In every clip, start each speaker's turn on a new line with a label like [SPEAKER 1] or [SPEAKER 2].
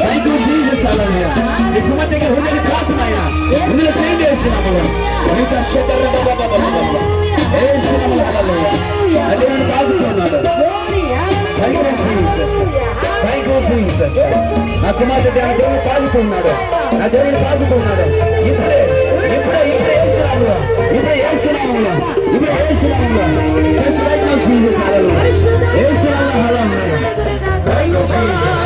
[SPEAKER 1] Thank you, Jesus, hallelujah. If que want de get hundred Patmaya, we will thank you, Sinamala. We can shut the Baba Baba Baba. Hey, Sinamala, hallelujah. I didn't ask for another. Thank you, Jesus. Thank you, Jesus. Na comadre dela, Deus me pague por nada. Na Deus me pague por nada. Ibre, Ibre, Ibre, Sinamala. Ibre, Sinamala. Ibre, Sinamala. Yes, thank you, Jesus, hallelujah. Yes, hallelujah. Thank you, Jesus.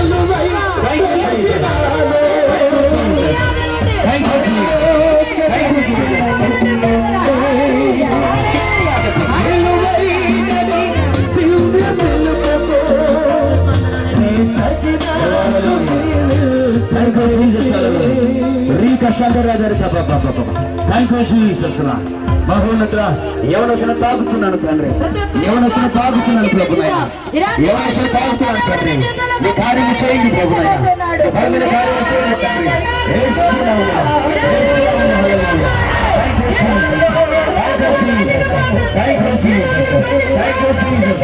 [SPEAKER 1] Thank you Jesus మహోన్నత యవనసన తాగుతున్నాను తండ్రి. యవనసన తాగుతున్నాను ప్రభు యవనసన తాగుతున్నాను తండ్రి. మీ కార్యం చేయండి ప్రభు బలమైన కార్యం చేయండి తండ్రి. Thank you, Jesus. Thank you, Jesus. Thank you, Jesus.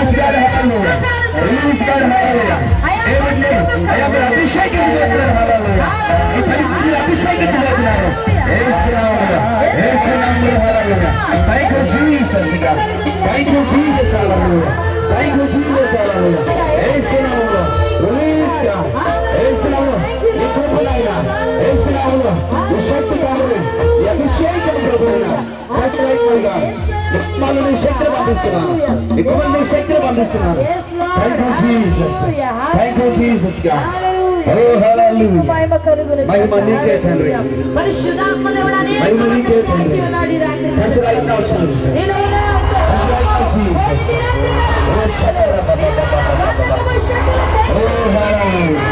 [SPEAKER 1] Hristiyan haleluya. Hristiyan haleluya. Evet ayakları bir şey getirdiler haleluya. Efendim bir şey getirdiler. Haleluya. Haleluya. Haleluya. Thank you Jesus. Thank you Jesus haleluya. Thank you Jesus haleluya. Haleluya. Hristiyan. Haleluya. Nikolaya. Haleluya. Bu şekilde kabul. Ya bir şey kabul. That's right my God. కుమారులు నీ శక్తిని పంపిస్తున్నాను. కుమారులు నీ శక్తిని పంపిస్తున్నాను. Jesus. Thank you, Jesus, God. Oh, hallelujah. మహిమ నీకే తండ్రి. మహిమ నీకే తండ్రి. Oh, ba. Oh, hallelujah.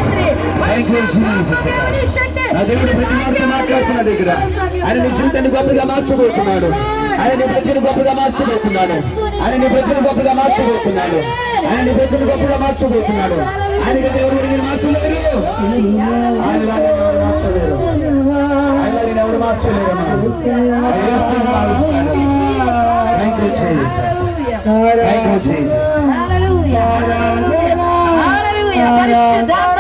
[SPEAKER 1] Thank you, Jesus. నా దేవుడు ప్రతి మాటతో మాట్లాడుతున్నాడు ఇక్కడ. ఆయన నీ జీవితాన్ని గొప్పగా మార్చబోతున్నాడు. ఆయన నీ ప్రతిని గొప్పగా మార్చబోతున్నాడు. ఆయన నీ ప్రతిని గొప్పగా మార్చబోతున్నాడు. ఆయన నీ ప్రతిని గొప్పగా మార్చబోతున్నాడు. ఆయన ఎవరు నేను మార్చలేరు? ఆయన ఎవరు మార్చలేరు? ఆయన నేను ఎవరు మార్చలేరు? మారుస్తాడు. You Jesus thank you Jesus
[SPEAKER 2] పరిశుద్ధాత్మ దేవుడా నీకు